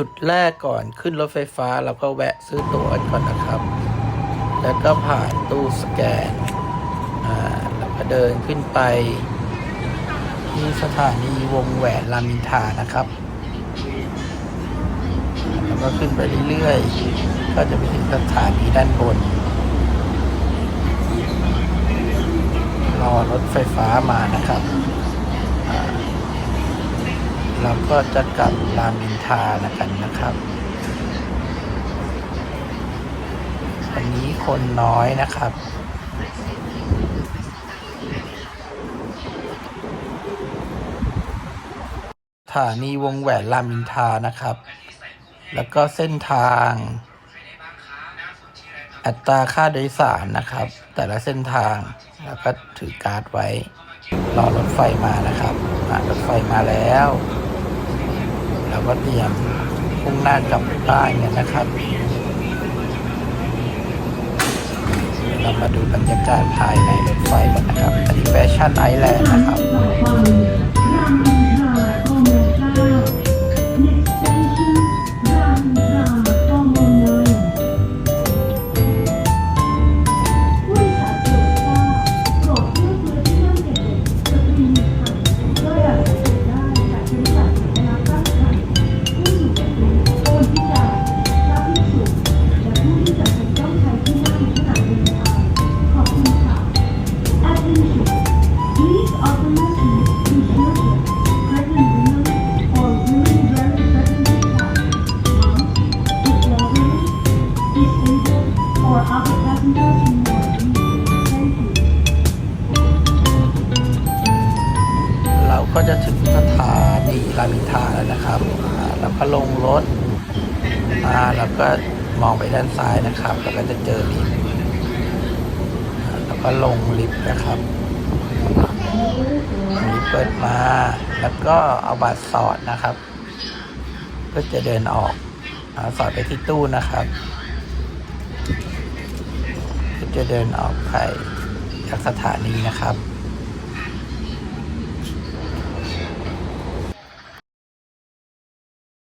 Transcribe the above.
จุดแรกก่อนขึ้นรถไฟฟ้าเราก็แวะซื้อตั๋วก่อนนะครับ แล้วก็ผ่านตู้สแกน อ่าแล้วก็เดินขึ้นไปที่สถานีวงแหวนรามินทานะครับ แล้วก็ขึ้นไปเรื่อยๆ ก็จะไปถึงสถานีด้านบน รอรถไฟฟ้ามานะครับ เราก็จะกลับรามอินทรานะกันนะครับ วันนี้คนน้อยนะครับสถานีวงแหวนรามอินทานะครับ แล้วก็เส้นทาง อัตราค่าโดยสารนะครับ แต่ละเส้นทาง แล้วก็ถือการ์ดไว้ รอรถไฟมานะครับรถไฟมาแล้ว เราก็เตรียมพุ่งหน้าจับบ้เนี่ยนะครับ เรามาดูบรรยากาศภายในรถไฟกันนะครับ อันนี้แฟชั่นไอแลนด์นะครับ ก็จะถึงสถานีรามอินทราแล้วนะครับแล้วก็ลงรถอ่าแล้วก็มองไปด้านซ้ายนะครับ แล้วก็จะเจอลิฟต์แล้วก็ลงลิฟต์นะครับลิฟต์เปิดมา แล้วก็เอาบัตรสอดนะครับเพื่อจะเดินออกอาสอดไปที่ตู้นะครับเพื่อจะเดินออกไปจากสถานีนะครับ